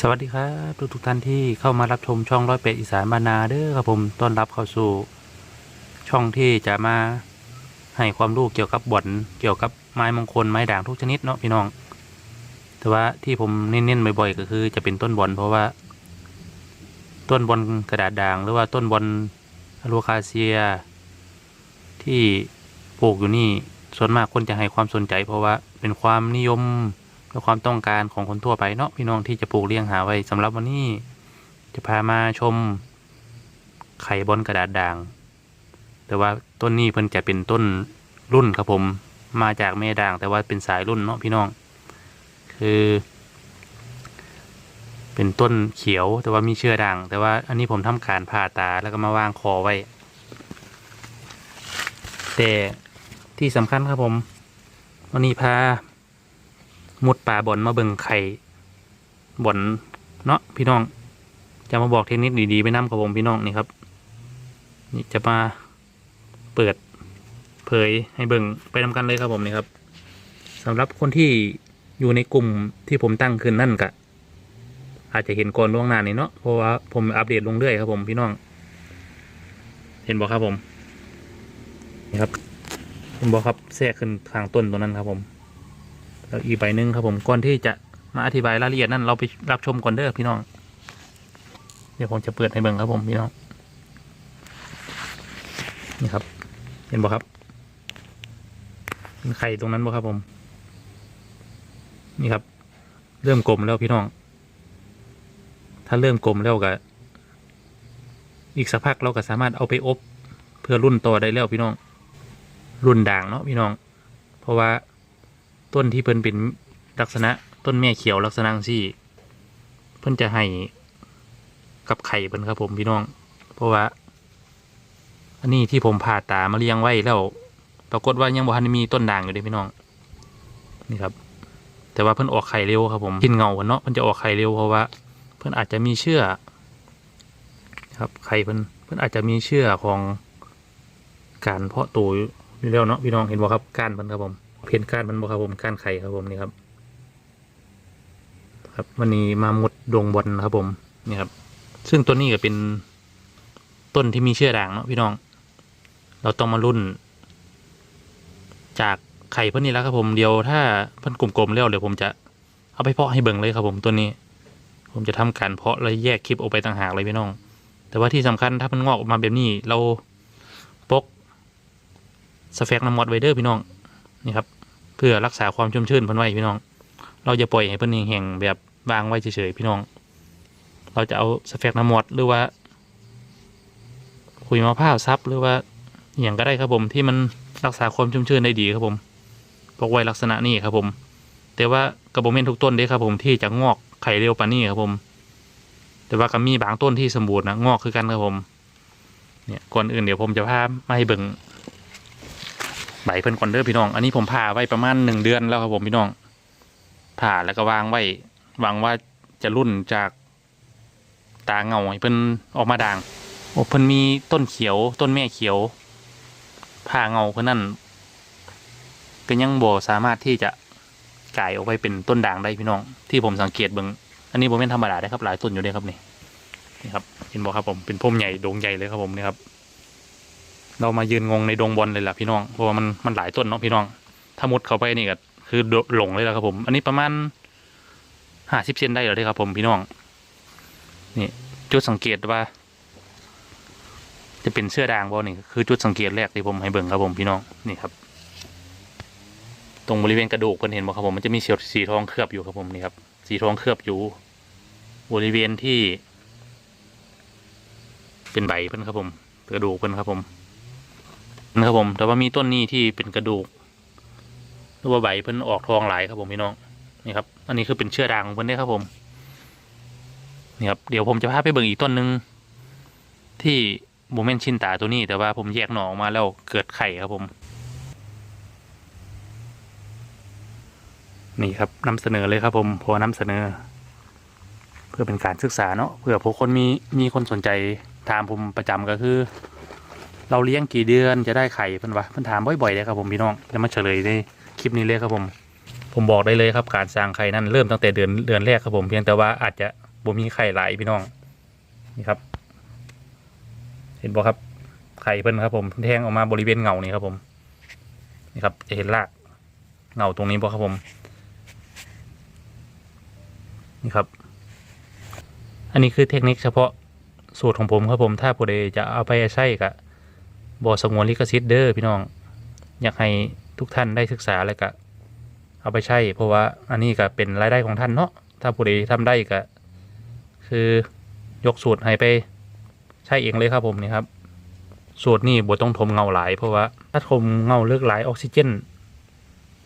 สวัสดีครับทุกทุกท่านที่เข้ามารับชมช่องร้อยเป็ดอีสานบานาเด้อครับผมต้อนรับเข้าสู่ ช่องที่จะมาให้ความรู้เกี่ยวกับบ่อนเกี่ยวกับไม้มงคลไม้ด่างทุกชนิดเนาะพี่น้อง แต่ว่าที่ผมเน้นๆบ่อยๆ ก็คือ จะเป็นต้นบอลเพราะว่า ต้นบอลกระดาษด่าง หรือว่าต้นบอลอะโลคาเซีย ที่ปลูกอยู่นี่ส่วนมากคนจะให้ความสนใจ เพราะว่าเป็นความนิยม และความต้องการของคนทั่วไปเนาะพี่น้องที่จะปลูกเลี้ยงหาไว้สำหรับวันนี้ จะพามาชม ไข่บอลกระดาษด่าง แต่ว่าต้นนี้เพิ่นจะเป็นต้นรุ่นครับผม มาจากแม่ด่างแต่ว่าเป็นสายรุ่นเนาะพี่น้อง คือ เป็นต้นเขียวแต่ว่ามีเชื้อด่าง แต่ว่าอันนี้ผมทำการผ่าตาแล้วก็มาวางคอไว้ แต่ที่สำคัญครับผมวันนี้พา มุดป่าบอนมาเบิ่งไข่บอนเนาะพี่น้อง จะมาบอกเทคนิคดีๆไปนำกับผมพี่น้องนี่ครับ นี่จะมาเปิดเผยให้เบิ่งไปนำกันเลยครับผมนี่ครับสำหรับคนที่อยู่ในกลุ่มที่ผมตั้งขึ้นนั่นกะ อาจจะเห็นก่อนล่วงหน้านี่เนาะเพราะว่าผมอัปเดตลงเรื่อยครับผมพี่น้อง เห็นบอกครับผมนี่ครับเห็นบอกครับแทรกขึ้นทางต้นตัวนั้นครับผม แล้วอีกใบหนึ่งครับผมก่อนที่จะมาอธิบายรายละเอียดนั้นเราไปรับชมก่อนเด้อพี่น้อง เดี๋ยวผมจะเปิดให้เบิ่งครับผมพี่น้อง นี่ครับ เห็นบ่ครับเป็นไข่ตรงนั้นบ่ครับผม นี่ครับ เริ่มกลมแล้วพี่น้อง ถ้าเริ่มกลมแล้วก็อีกสักพักเราก็สามารถเอาไปอบ เพื่อรุ่นต่อได้แล้วพี่น้อง รุ่นด่างเนาะพี่น้อง เพราะว่า ต้นที่เพิ่นเป็นลักษณะ ต้นแม่เขียวลักษณะสี่ เพิ่นจะให้กับไข่เพิ่นครับผมพี่น้อง เพราะว่า อันนี้ที่ผมผ่าตามาเลี้ยงไว้แล้ว ปรากฏว่ายังบ่ทันมีต้นด่างอยู่เลยพี่น้อง นี่ครับ แต่ว่าเพิ่นออกไข่เร็วครับผมกินเงาเนเนาะเพิ่นจะออกไข่เร็วเพราะว่า เพิ่นอาจจะมีเชื่อ ครับไข่เพิ่นเพิ่นอาจจะมีเชื่อของการเพาะตัวอยู่แล้วเนาะพี่น้องเห็นบ่ครับก้านเพิ่นครับผม เพนก้านมันบ่ครับผมก้านไข่ครับผมนี่ครับ ครับวันนี้มาหมุดดงบอลครับผมนี่ครับ ซึ่งต้นนี้ก็เป็นต้นที่มีเชื้อด่างเนาะพี่น้อง เราต้องมารุ่น จากไข่เพิ่นนี่แล้วครับผมเดียวถ้าเพิ่นกลมๆแล้วเดี๋ยวผมจะเอาไปเพาะให้เบิ่งเลยครับผมตัวนี้ ผมจะทำการเพาะแล้วแยกคลิปออกไปต่างหากเลยพี่น้อง แต่ว่าที่สำคัญถ้ามันงอกออกมาแบบนี้เราปกสแฟกน้ำมอดไวเดอร์พี่น้องนี่ครับ เพื่อรักษาความชุ่มชื้นเพิ่นไว้พี่น้อง เราจะปล่อยให้เพิ่นแห้งๆแบบวางไว้เฉยๆพี่น้อง เราจะเอาสเฟกน้ำมดหรือว่าคุยมะพร้าวซับหรือว่าอย่างก็ได้ครับผมที่มันรักษาความชุ่มชื้นได้ดีครับผมปกไว้ลักษณะนี้ครับผม แต่ว่ากระบอกเม่นทุกต้นเด้ครับผมที่จะงอกไข่เร็วปานนี้ครับผม แต่ว่าก็มีบางต้นที่สมบูรณ์นะงอกคือกันครับผม เนี่ยก่อนอื่นเดี๋ยวผมจะพามาให้เบิ่ง ใบเพิ่นก่อนเด้อพี่น้อง อันนี้ผมผ่าไว้ประมาณหนึ่งเดือนแล้วครับผมพี่น้อง ผ่าแล้วก็วางไว้หวังว่าจะรุ่นจากตาเงาให้เพิ่นออกมาด่าง โอ้เพิ่นมีต้นเขียว ต้นแม่เขียวผ่าเงาเพิ่นนั่นก็ยังบ่สามารถที่จะกลายออกไปเป็นต้นด่างได้พี่น้อง ที่ผมสังเกตเบิ่งอันนี้ผมเป็นธรรมดาได้ครับหลายต้นอยู่เด้ครับนี่นี่ครับเห็นบ่ครับผมเป็นพุ่มใหญ่โด่งใหญ่เลยครับผมนี่ครับ เรามายืนงงในดงบอลเลยล่ะพี่น้องเพราะว่ามันมันหลายต้นเนาะพี่น้อง ถ้ามุดเข้าไปนี่ก็คือหลงเลยแล้วครับผม อันนี้ประมาณห้าสิบเซนได้เหรอที่ครับผมพี่น้อง นี่จุดสังเกตว่า จะเป็นเสื้อด่างบอลนี่คือจุดสังเกตแรกที่ผมให้เบิ่งครับผมพี่น้องนี่ครับ ตรงบริเวณกระดูกเพิ่นเห็นบ่ครับผมมันจะมีสีสีทองเคลือบอยู่ครับผมนี่ครับสีทองเคลือบอยู่ บริเวณที่ เป็นใบเพิ่นครับผม กระดูกเพิ่นครับผม นะครับผม แต่ว่ามีต้นนี้ที่เป็นกระดูกหรือว่าใบเพิ่นออกทองหลายครับผมพี่น้องนี่ครับ อันนี้คือเป็นเชื้อด่างของเพิ่นได้ครับผมนี่ครับเดี๋ยวผมจะพาไปเบิ่งอีกต้นหนึ่งที่โมเมนชินตาตัวนี้ แต่ว่าผมแยกหน่อออกมาแล้วเกิดไข่ครับผม นี่ครับนำเสนอเลยครับผมพอนำเสนอ เพื่อเป็นการศึกษาเนาะเพื่อพวกคนมีมีคนสนใจถามผมประจำก็คือ เราเลี้ยงกี่เดือนจะได้ไข่เพิ่นวะเพิ่นถามบ่อยๆเลยครับผมพี่น้องจะมาเฉลยในคลิปนี้เลยครับผม ผมบอกได้เลยครับการสร้างไข่นั้นเริ่มตั้งแต่เดือนเดือนแรกครับผมเพียงแต่ว่าอาจจะบ่มีไข่หลายพี่น้องนี่ครับ เห็นบ่ครับไข่เพิ่นครับผมแทงออกมาบริเวณเงานี่ครับผมนี่ครับจะเห็นรากเงาตรงนี้บ่ครับผม นี่ครับ อันนี้คือเทคนิคเฉพาะสูตรของผมครับผมถ้าผู้ใดจะเอาไปใช้กับ บอสงวนลิขสิทธิ์เด้อพี่น้อง อยากให้ทุกท่านได้ศึกษาแล้วก็เอาไปใช้เพราะว่าอันนี้ก็เป็นรายได้ของท่านเนาะถ้าผู้ใดทำได้ก็คือยกสูตรให้ไปใช้เองเลยครับผมนี่ครับ สูตรนี่บ่ต้องทมเงาหลาย เพราะว่าถ้าทมเงาเลือกหลายออกซิเจน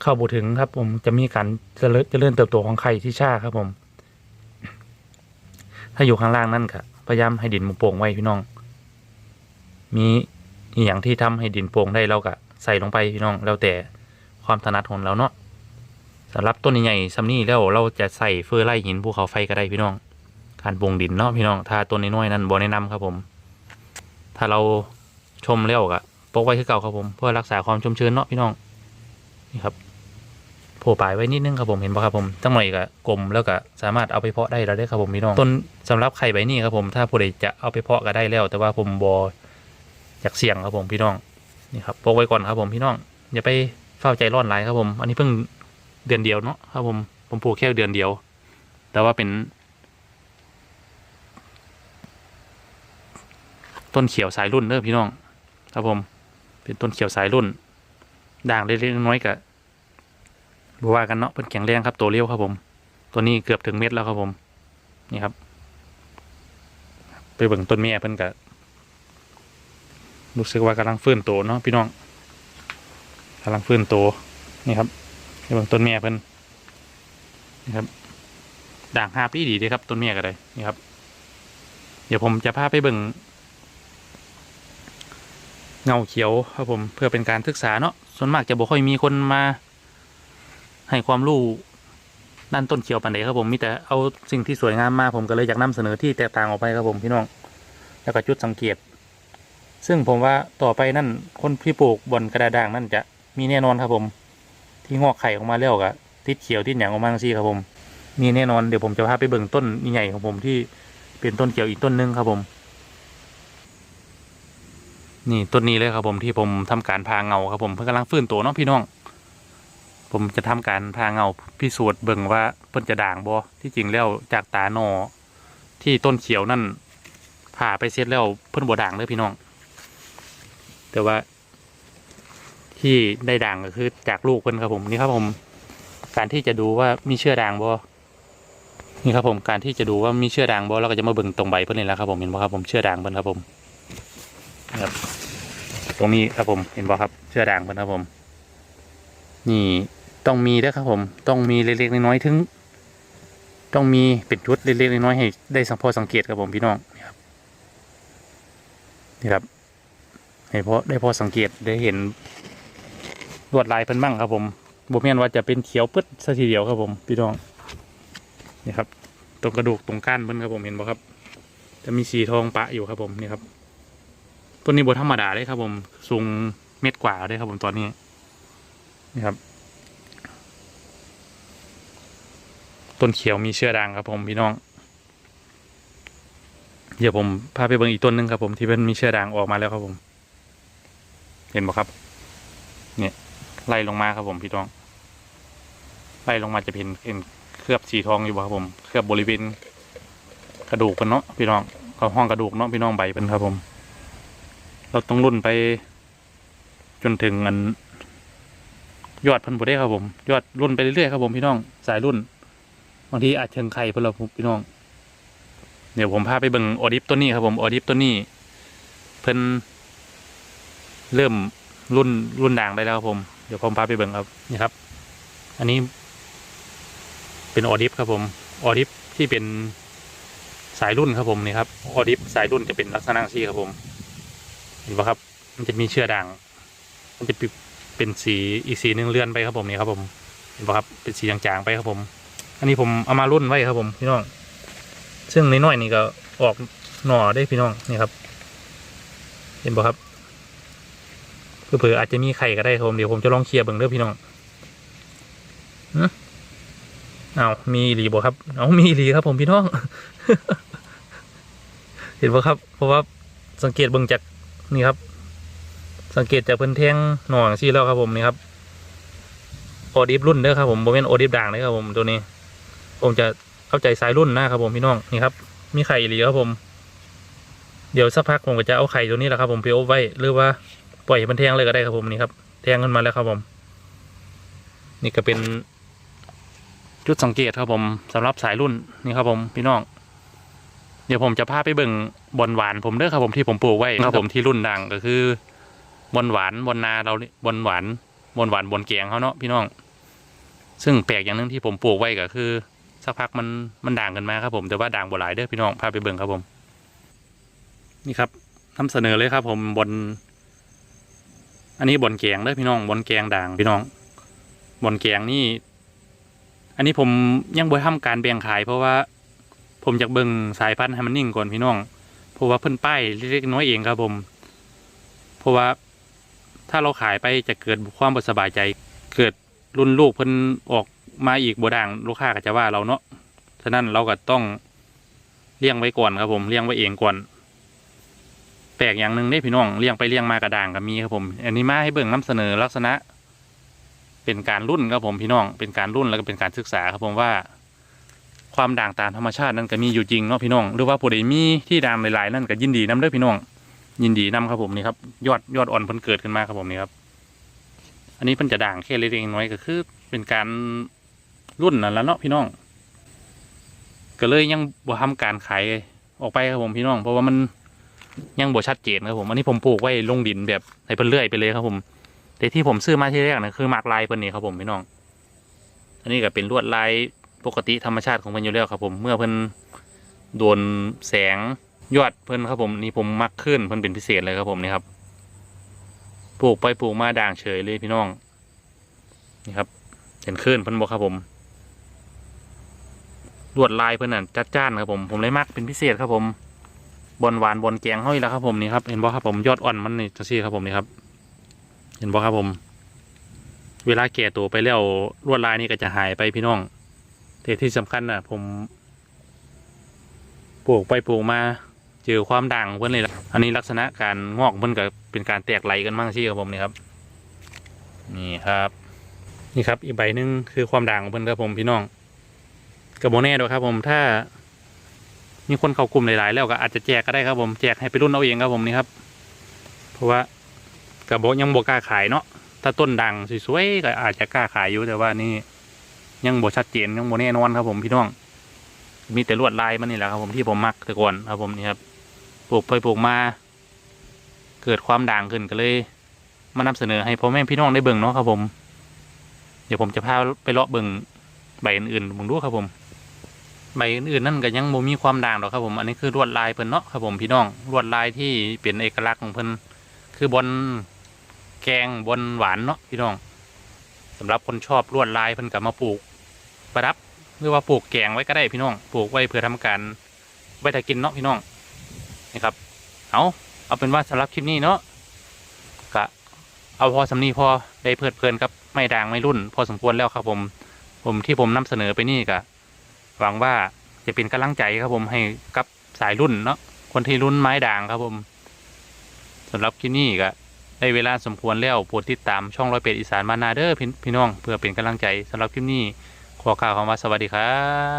เข้าบ่ถึงครับ ผมจะมีการเจริญเจริญเติบโตของไข่ที่ชาครับผม ถ้าอยู่ข้างล่างนั่นค่ะพยายามให้ดินมันโป่งไว้พี่น้อง มี อหย่างที่ทำให้ดินโป่งได้เราก็ใส่ลงไปพี่น้องแล้วแต่ความถนัดของเราเนาะสำหรับต้นใหญ่ๆซัมนี่แล้วเราจะใส่เฟอร์ไล่หินภูเขาไฟก็ได้พี่น้อง การปรุงดินเนาะพี่น้องถ้าต้นน้อยๆนั้นบ่แนะนำครับผม ถ้าเราชมแล้วก็ปกไว้คือเก่าครับผมเพื่อรักษาความชุ่มชื้นเนาะพี่น้องนี่ครับโผล่ปลายไว้นิดนึงครับผมเห็นปะครับผมตั้งหน่อยก็กลมแล้วก็สามารถเอาไปเพาะได้แล้วเด้ครับผมพี่น้องต้นสำหรับไข่ใบนี้ครับผมถ้าผู้ใดจะเอาไปเพาะก็ได้แล้ว แต่ว่าผมบอ อยากเสี่ยงครับผมพี่น้องนี่ครับโปกไว้ก่อนครับผมพี่น้องอย่าไปเฝ้าใจร้อนหลายครับผม อันนี้เพิ่งเดือนเดียวเนาะครับผมผมปลูกแค่เดือนเดียว แต่ว่าเป็นต้นเขียวสายรุ่นเด้อพี่น้อง ครับผม เป็นต้นเขียวสายรุ่น ด่างเล็กๆน้อยกับบว่ากันเนาะเป็นแข็งแรงครับตัวเลี้ยวครับผม ตัวนี้เกือบถึงเม็ดแล้วครับผม นี่ครับ ไปเบิ่งต้นแม่เพิ่นกับ รู้สึกว่ากำลังฟื้นโตเนาะพี่น้องกำลังฟื้นโตนี่ครับไปเบิ่งต้นแม่เพิ่นนี่ครับ ด่างหาบดีดีเลยครับต้นแม่ก็ได้นี่ครับ เดี๋ยวผมจะพาไปเบิ่งเงาเขียวครับผมเพื่อเป็นการศึกษาเนาะส่วนมากจะบ่ค่อยมีคนมา ให้ความรู้ด้านต้นเขียวปันใดครับผมมีแต่เอาสิ่งที่สวยงามมาผมก็เลยอยากนำเสนอที่แตกต่างออกไปครับผมพี่น้อง แล้วก็จุดสังเกต ซึ่งผมว่าต่อไปนั่นคนที่ปลูกบนกระดาษด่างนั่นจะมีแน่นอนครับผม ที่งอกไข่ออกมาแล้วกะติดเขียวติดหยางออกมาทั้งซี่ครับผมมีแน่นอนเดี๋ยวผมจะพาไปเบิ่งต้นใหญ่ของผมที่เป็นต้นเขียวอีกต้นหนึงครับผม นี่ต้นนี้เลยครับผมที่ผมทำการพาเงาครับผมเพิ่งกำลังฟื้นตัวเนาะพี่น้อง ผมจะทำการพาเงาพิสูจน์เบิ่งว่าเพิ่นจะด่างบ่ที่จริงแล้วจากตาหนอที่ต้นเขียวนั่นผ่าไปเสร็จแล้วเพิ่นบ่ด่างเลยพี่น้อง แต่ว่า ที่ได้ด่างก็คือจากลูกเพิ่นครับผมนี่ครับผม การที่จะดูว่ามีเชื้อด่างบ่นี่ครับผมการที่จะดูว่ามีเชื้อด่างบ่เราก็จะมาเบิ่งตรงใบเพิ่นนี่แหละครับผมเห็นบ่ครับผมเชื้อด่างเพิ่นครับผมนะครับตรงนี้ครับผมเห็นบ่ครับเชื้อด่างเพิ่นครับผม นี่ต้องมีด้วยครับผม ต้องมีเล็กๆน้อยๆถึง ต้องมีเป็นชุดเล็กๆน้อยๆให้ได้สังพอสังเกตครับผมพี่น้องนี่ครับนี่ครับ ให้พอได้พอสังเกตได้เห็นลวดลายเพิ่นบ้างครับผมบ่แม่นว่าจะเป็นเขียวปึ๊ดซะทีเดียวครับผมพี่น้องนี่ครับ ตรงกระดูกตรงก้านเพิ่นครับผมเห็นบ่ครับ จะมีสีทองปะอยู่ครับผมนี่ครับต้นนี้บ่ธรรมดาเลยครับผมสูงเม็ดกว่าเลยครับผมตอนนี้นี่ครับต้นเขียวมีเชื้อด่างครับผมพี่น้อง เดี๋ยวผมพาไปเบิ่งอีกต้นหนึงครับผมที่เป็นมีเชื้อด่างออกมาแล้วครับผม เห็นบ่ครับ เนี่ยไล่ลงมาครับผมพี่น้อง ไล่ลงมาจะเป็นเป็นเคลือบสีทองอยู่บ่ครับผม เคลือบบริเวณกระดูกกันเนาะพี่น้องเขาห้องกระดูกเนาะพี่น้องใบเป็นครับผม เราต้องรุ่นไปจนถึงอัน ยอดพิ่นบ่ได้ครับผม ยอดรุ่นไปเรื่อยๆครับผมพี่น้องสายรุ่นบางทีอาจเชิงไข่เพิ่นเราพี่น้อง เดี๋ยวผมพาไปเบิ่งออดิฟตัวนี้ครับผมออดิฟตัวนี้เพิ่น เริ่มรุ่นรุ่นด่างได้แล้วครับผม เดี๋ยวผมพาไปเบิ่งครับนี่ครับ อันนี้ เป็นออดิฟครับผมออดิฟที่เป็นสายรุ่นครับผมนี่ครับออดิฟสายรุ่นจะเป็นลักษณะนี้ครับผม เห็นปะครับ มันจะมีเชือด่าง มันจะเป็นเป็นสีอีกสีหนึ่งเลื่อนไปครับผมนี่ครับ ผม เห็นปะครับ เป็นสีจางๆไปครับผม อันนี้ผมเอามารุ่นไว้ครับผมพี่น้อง ซึ่งน้อยๆนี่ก็ออกหน่อได้พี่น้องนี่ครับ เห็นปะครับ เผื่ออาจจะมีไข่ก็ได้ครับผมเดี๋ยวผมจะลองเคลียร์เบิ่งเด้อพี่น้องเอามีหลีบ่ครับ เอามีหลีครับ ผมพี่น้อง เห็นบ่ครับ เพราะว่าสังเกตเบิ่งจากนี่ครับ สังเกตจากเพิ่นแทงหน่องซี่แล้วครับผมนี่ครับโอดิฟรุ่นเด้อครับผมโมเมนโอดิฟด่างเลยครับผมตัวนี้ ผมจะเข้าใจสายรุ่นนะครับผมพี่น้องนี่ครับ มีไข่หลีครับผม เดี๋ยวสักพักผมก็จะเอาไข่ตัวนี้แหละครับผมไปอบไว้หรือว่า ปล่อยให้มันแทงเลยก็ได้ครับผมนี่ครับ แทงขึ้นมาแล้วครับผม นี่ก็เป็นจุดสังเกตครับผมสำหรับสายรุ่นนี่ครับผมพี่น้องเดี๋ยวผมจะพาไปเบิ่งบอนหวานผมเด้อครับผมที่ผมปลูกไว้ครับผมที่รุ่นดังก็คือบอนหวานบอนนาเรานี่บอนหวานบอนหวานบอนแกงเขาเนาะพี่น้อง ซึ่งแปลกอย่างหนึงที่ผมปลูกไว้ก็คือ สักพักมันมันด่างกันมาครับผมแต่ว่าด่างบ่หลายเด้อพี่น้องพาไปเบิ่งครับผม นี่ครับนำเสนอเลยครับผมบน อันนี้บอนแกงเด้อพี่น้องบอนแกงด่างพี่น้องบอนแกงนี่ อันนี้ผมยังบ่ทำการแบ่งขาย เพราะว่า ผมอยากเบิ่งสายพันธุ์ให้มันนิ่งก่อนพี่น้อง เพราะว่าเพิ่นป้ายเล็กน้อยเองครับผม เพราะว่าถ้าเราขายไปจะเกิดความบ่สบายใจ เกิดรุ่นลูกเพิ่นออกมาอีกบ่ด่างลูกค้าก็จะว่าเราเนาะฉะนั้นเราก็ต้องเลี้ยงไว้ก่อนครับผมเลี้ยงไว้เองก่อน แปลกอย่างหนึ่งได้พี่น้องเลี้ยงไปเลี้ยงมากระด่างก็มีครับผม อันนี้มาให้เบิ่งนํเสนอลักษณะ เป็นการรุ่นครับผมพี่น้อง เป็นการรุ่นแล้วก็เป็นการศึกษาครับผมว่า ความด่างตามธรรมชาตินั่นก็มีอยู่จริงเนาะพี่น้อง หรือว่าผู้ใดมีที่ด่างหลายๆนั่นก็ยินดีนํเด้อพี่น้อง ยินดีนํครับผมนี่ครับยอดยอดอ่อนเพิ่นเกิดขึ้นมาครับผมนี่ครับ อันนี้เพิ่นจะด่างแค่เล็กๆน้อยๆก็คือ เป็นการรุ่นนั่นแหละเนาะพี่น้อง ก็เลยยังบ่ทำการขายออกไปครับผมพี่น้อง เพราะว่ามัน ยังบ่ชัดเจนครับผม อันนี้ผมปลูกไว้ลงดินแบบให้เพิ่นเลื่อยไปเลยครับผม แต่ที่ผมซื้อมาที่แรกนะคือมากลายเพิ่นนี่ครับผมพี่น้อง อันนี้ก็เป็นลวดลายปกติธรรมชาติของเพิ่นอยู่แล้วครับผม เมื่อเพิ่นโดนแสงยอดเพิ่นครับผมนี่ผมมักขึ้นเพิ่นเป็นพิเศษเลยครับผมนี่ครับ ปลูกไปปลูกมาด่างเฉยเลยพี่น้อง นี่ครับ เห็นขึ้นเพิ่นบอกครับผมลวดลายเพิ่นน่ะจัดจ้านครับผม ผมเลยมักเป็นพิเศษครับผม บอนหวานบอนแกงห้อยแล้วครับผมนี่ครับเห็นบ่ครับผมยอดอ่อนมันนี่จังซี่ครับผมนี่ครับ เห็นบ่ครับผม เวลาแก่ตัวไปแล้วลวดลายนี่ก็จะหายไปพี่น้องแต่ที่สำคัญน่ะ ผมปลูกไปปลูกมาเจอความด่างเพิ่นเลยล่ะอันนี้ลักษณะการงอกเพิ่นก็เป็นการแตกไหลกันมั่งซี่ครับผมนี่ครับ นี่ครับ นี่ครับ อีกใบหนึ่งคือความด่างของเพิ่นครับผมพี่น้องกับโมแน่ด้วยครับผมถ้า มีคนเข้ากลุ่มหลาย ๆ แล้วก็อาจจะแจกก็ได้ครับผมแจกให้ไปรุ่นเอาเองครับผมนี่ครับ เพราะว่ากับโบยังบกล้าขายเนาะถ้าต้นดังสวยๆก็อาจจะกล้าขายอยู่แต่ว่านี่ยังบชัดเจนยังโบแน่นอนครับผมพี่น้อง มีแต่ลวดลายมันนี่แหละครับผมที่ผมมักแต่ก่อนครับผมนี่ครับปลูกไปปลูกมา เกิดความด่างขึ้นก็เลยมานำเสนอให้พ่อแม่พี่น้องได้เบิ่งเนาะครับผม เดี๋ยวผมจะพาไปเลาะเบิ่งใบอื่นๆเบิ่งดูครับผม ใบอื่นๆนั่นก็ยังบ่มีความด่างหรอกครับผมอันนี้คือลวดลายเพิ่นเนาะครับผมพี่น้องลวดลายที่เป็นเอกลักษณ์ของเพิ่นคือบนแกงบนหวานเนาะพี่น้องสำหรับคนชอบลวดลายเพิ่นกับมาปลูก ประดับหรือว่าปลูกแกงไว้ก็ได้พี่น้องปลูกไว้เพื่อทำการไว้ถ้ากินเนาะพี่น้องนี่ครับเอาเอาเป็นว่าสำหรับคลิปนี้เนาะกะเอาพอสำนีพอได้เพลิดเพลินครับไม่ด่างไม่รุ่น พอสมควรแล้วครับผมผมที่ผมนำเสนอไปนี่กะ หวังว่าจะเป็นกำลังใจครับผมให้กับสายรุ่นเนาะคนที่รุ่นไม้ด่างครับผมสำหรับคลิปนี้ก็ได้เวลาสมควรแล้วโปรดติดตามช่องร้อยเป็ดอีสานมานาเดอร์พี่น้อง เพื่อเป็นกำลังใจสำหรับคลิปนี้ขอข่าวคำว่าสวัสดีครับ